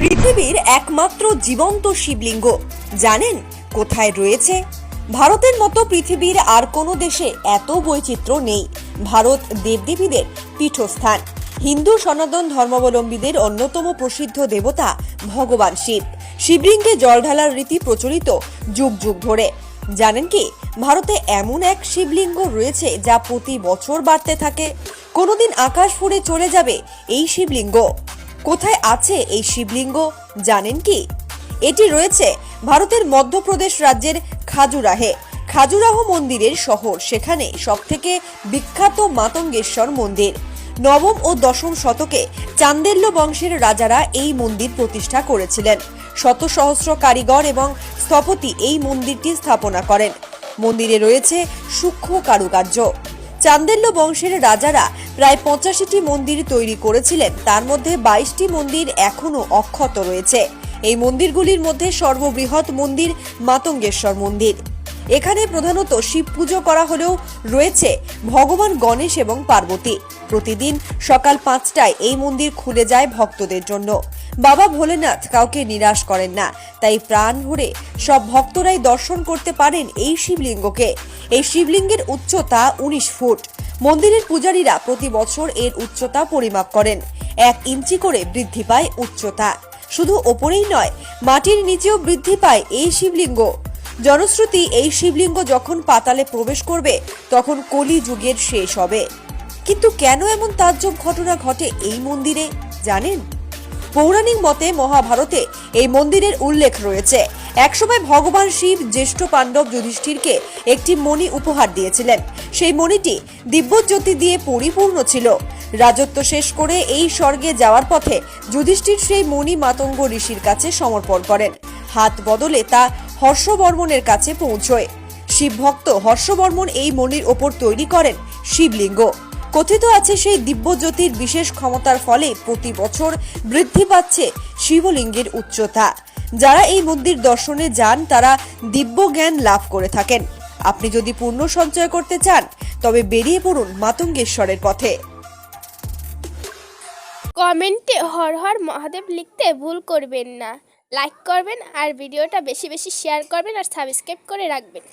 পৃথিবীর একমাত্র জীবন্ত শিবলিঙ্গ। জানেন, কোথায় রয়েছে? ভারতের মতো পৃথিবীর আর কোনো দেশে এত বৈচিত্র্য নেই। ভারত দেবদেবীদের পীঠস্থান। হিন্দু সনাতন ধর্মাবলম্বীদের অন্যতম প্রসিদ্ধ দেবতা ভগবান শিব। শিবলিঙ্গে জল ঢালার রীতি প্রচলিত যুগ যুগ ধরে। জানেন কি, ভারতে এমন এক শিবলিঙ্গ রয়েছে যা প্রতি বছর বাড়তে থাকে। কোনোদিন আকাশ ফুড়ে চলে যাবে এই শিবলিঙ্গ। কোথায় আছে এই শিবলিঙ্গ জানেন কি? এটি রয়েছে ভারতের মধ্যপ্রদেশ রাজ্যের খাজুরাহে। খাজুরাহ মন্দিরের শহর। সেখানে সবথেকে বিখ্যাত মাতঙ্গেশ্বর মন্দির। নবম ও দশম শতকে চান্দেল্য বংশের রাজারা এই মন্দির প্রতিষ্ঠা করেছিলেন। শত সহস্র কারিগর এবং স্থপতি এই মন্দিরটি স্থাপনা করেন। মন্দিরে রয়েছে সূক্ষ্ম কারুকার্য। চান্দেল্য বংশের রাজারা প্রায় পঁচাশিটি মন্দির তৈরি করেছিলেন। তার মধ্যে বাইশটি মন্দির এখনও অক্ষত রয়েছে। এই মন্দিরগুলির মধ্যে সর্ববৃহৎ মন্দির মাতঙ্গেশ্বর মন্দির। এখানে প্রধানত শিব পুজো করা হলেও রয়েছে ভগবান গণেশ এবং পার্বতী। প্রতিদিন সকাল পাঁচটায় এই মন্দির খুলে যায় ভক্তদের জন্য। বাবা ভোলেনাথ কাউকে নিরাশ করেন না, তাই প্রাণ ভরে সব ভক্তরাই দর্শন করতে পারেন এই শিবলিঙ্গকে। এই শিবলিঙ্গের উচ্চতা উনিশ ফুট। মন্দিরের পূজারীরা প্রতি বছর এর উচ্চতা পরিমাপ করেন। এক ইঞ্চি করে বৃদ্ধি পায় উচ্চতা। শুধু ওপরেই নয়, মাটির নিচেও বৃদ্ধি পায় এই শিবলিঙ্গ। জনশ্রুতি এই শিবলিঙ্গ যখন পাতালে প্রবেশ করবে, তখন কলি যুগের শেষ হবে। কিন্তু কেন এমন তাজ্জব ঘটনা ঘটে এই মন্দিরে, জানেন? পৌরাণিক মতে মহাভারতে এই মন্দিরের উল্লেখ রয়েছে। একসময় ভগবান শিব জ্যেষ্ঠ পাণ্ডব যুধিষ্ঠিরকে একটি মণি উপহার দিয়েছিলেন। সেই মণিটি দিব্যজ্যোতি দিয়ে পরিপূর্ণ ছিল। রাজত্ব শেষ করে এই স্বর্গে যাওয়ার পথে যুধিষ্ঠির সেই মণি মাতঙ্গ ঋষির কাছে সমর্পণ করেন। হাত বদলে তা হর্ষবর্মনের কাছে পৌঁছয়। শিবভক্ত হর্ষবর্মন এই মণির ওপর তৈরি করেন শিবলিঙ্গ। কথিত আছে সেই দিব্যজ্যোতির বিশেষ ক্ষমতার ফলে প্রতি বছর বৃদ্ধি পাচ্ছে শিবলিঙ্গের উচ্চতা। যারা এই মন্দির দর্শনে যান, তারা দিব্য জ্ঞান লাভ করে থাকেন। আপনি যদি পূর্ণ সঞ্চয় করতে চান, তবে বেরিয়ে পড়ুন মাতঙ্গেশ্বরের পথে। কমেন্টে হর হর মহাদেব লিখতে ভুল করবেন না। লাইক করবেন আর ভিডিওটা বেশি বেশি শেয়ার করবেন আর সাবস্ক্রাইব করে রাখবেন।